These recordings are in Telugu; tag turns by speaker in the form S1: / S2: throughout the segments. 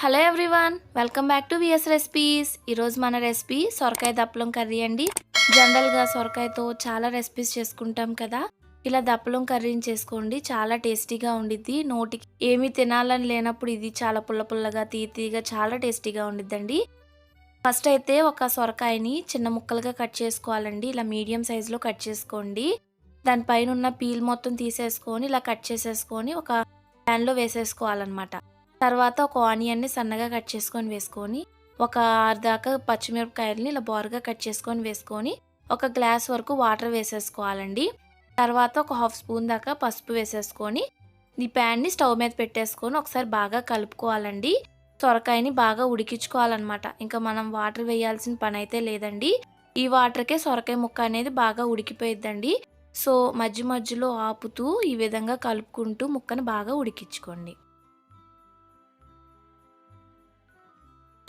S1: Hello everyone welcome back to VS recipes. ఈరోజు మన రెసిపీ సొరకాయ దప్పలం కర్రీ అండి. జనరల్గా సొరకాయతో చాలా రెసిపీస్ చేసుకుంటాం కదా. ఇలా దప్పలం కర్రీని చేసుకోండి చాలా టేస్టీగా ఉండిద్ది. నోటికి ఏమి తినాలని లేనప్పుడు ఇది చాలా పుల్ల పుల్లగా తీతీగా చాలా టేస్టీగా ఉండిద్దండి. ఫస్ట్ అయితే ఒక సొరకాయని చిన్న ముక్కలుగా కట్ చేసుకోవాలండి. ఇలా మీడియం సైజులో కట్ చేసుకోండి. దానిపైన ఉన్న పీల్ మొత్తం తీసేసుకొని ఇలా కట్ చేసేసుకొని ఒక ప్యాన్లో వేసేసుకోవాలన్నమాట. తర్వాత ఒక ఆనియన్ని సన్నగా కట్ చేసుకొని వేసుకొని ఒక ఆరు పచ్చిమిరపకాయలని ఇలా బోరగా కట్ చేసుకొని వేసుకొని ఒక గ్లాస్ వరకు వాటర్ వేసేసుకోవాలండి. తర్వాత ఒక హాఫ్ స్పూన్ దాకా పసుపు వేసేసుకొని ఈ ప్యాన్ని స్టవ్ మీద పెట్టేసుకొని ఒకసారి బాగా కలుపుకోవాలండి. సొరకాయని బాగా ఉడికించుకోవాలన్నమాట. ఇంకా మనం వాటర్ వేయాల్సిన పని అయితే లేదండి. ఈ వాటర్కే సొరకాయ ముక్క అనేది బాగా ఉడికిపోయిద్దండి. సో మధ్య మధ్యలో ఆపుతూ ఈ విధంగా కలుపుకుంటూ ముక్కను బాగా ఉడికించుకోండి.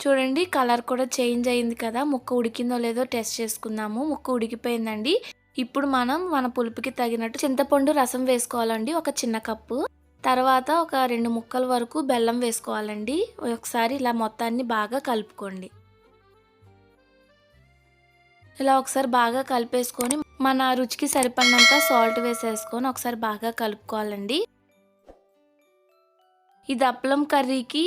S1: చూడండి కలర్ కూడా చేంజ్ అయింది కదా. ముక్క ఉడికిందో లేదో టెస్ట్ చేసుకుందాము. ముక్క ఉడికిపోయిందండి. ఇప్పుడు మనం మన పులుపుకి తగినట్టు చింతపండు రసం వేసుకోవాలండి ఒక చిన్న కప్పు. తర్వాత ఒక రెండు ముక్కల వరకు బెల్లం వేసుకోవాలండి. ఒకసారి ఇలా మొత్తాన్ని బాగా కలుపుకోండి. ఇలా ఒకసారి బాగా కలిపేసుకొని మన రుచికి సరిపడినంత సాల్ట్ వేసేసుకొని ఒకసారి బాగా కలుపుకోవాలండి. ఇది అప్పలం కర్రీకి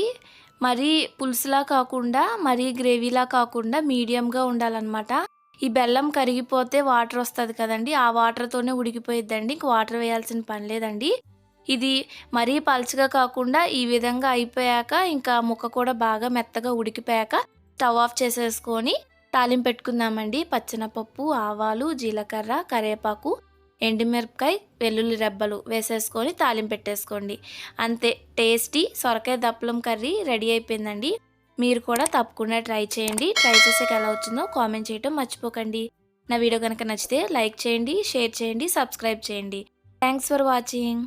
S1: మరీ పులుసులా కాకుండా మరీ గ్రేవీలా కాకుండా మీడియంగా ఉండాలన్నమాట. ఈ బెల్లం కరిగిపోతే వాటర్ వస్తుంది కదండి ఆ వాటర్తోనే ఉడికిపోయిద్దండి ఇంక వాటర్ వేయాల్సిన పని లేదండి. ఇది మరీ పలుచగా కాకుండా ఈ విధంగా అయిపోయాక ఇంకా ముక్క కూడా బాగా మెత్తగా ఉడికిపోయాక స్టవ్ ఆఫ్ చేసేసుకొని తాలింపు పెట్టుకుందామండి. పచ్చనపప్పు ఆవాలు జీలకర్ర కరివేపాకు ఎండుమిరపకాయ వెల్లుల్లి రెబ్బలు వేసేసుకొని తాలింపు పెట్టేసుకోండి. అంతే టేస్టీ సొరకాయ దప్పలం కర్రీ రెడీ అయిపోయిందండి. మీరు కూడా తప్పకుండా ట్రై చేయండి. ట్రై చేసాక ఎలా వచ్చిందో కామెంట్ చేయటం మర్చిపోకండి. నా వీడియో కనుక నచ్చితే లైక్ చేయండి షేర్ చేయండి సబ్స్క్రైబ్ చేయండి. Thanks for watching.